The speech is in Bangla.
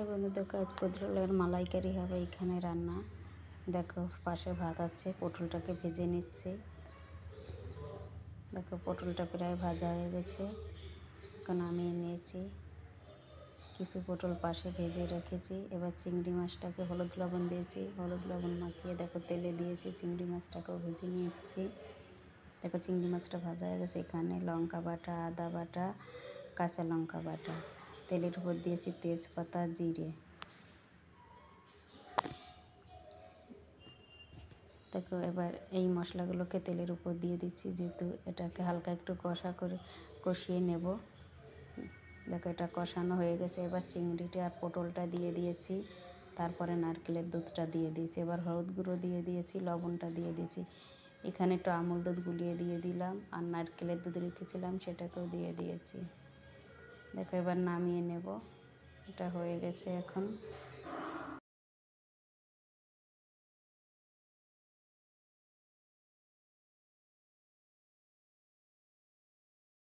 হাই বন্ধু দেখো আজ পটলের মালাইকারি হবে এখানে রান্না। দেখো, পাশে ভাত আছে, পটলটাকে ভেজে নিচ্ছে। দেখো, পটলটা প্রায় ভাজা হয়ে গেছে। এখন আমি নিয়েছি। কিছু পটল পাশে ভেজে রেখেছি। এবার চিংড়ি মাছটাকে হলুদ লবণ দিয়েছি। হলুদ লবণ মাখিয়ে দেখো, তেলে দিয়েছি। চিংড়ি মাছটাকেও ভেজে নিচ্ছি দেখো, চিংড়ি মাছটা ভাজা হয়ে গেছে। এখানে লঙ্কা বাটা, আদা বাটা, কাঁচা লঙ্কা বাটা। তেলের উপর দিয়েছি তেজপাতা, জিরে। দেখো, এবার এই মশলাগুলোকে তেলের উপর দিয়ে দিচ্ছি, যেহেতু এটাকে হালকা একটু কষা করে কষিয়ে নেব। দেখো, এটা কষানো হয়ে গেছে। এবার চিংড়িটা আর পটলটা দিয়ে দিয়েছি। তারপরে নারকেলের দুধটা দিয়ে দিয়েছি। এবার হলুদ গুঁড়ো দিয়ে দিয়েছি, লবণটা দিয়ে দিয়েছি। এখানে একটু আমুল দুধ গুলিয়ে দিয়ে দিলাম, আর নারকেলের দুধ রেখেছিলাম, সেটাকেও দিয়ে দিয়েছি। দেখো এবার নামিয়ে নেব। এটা হয়ে গেছে এখন।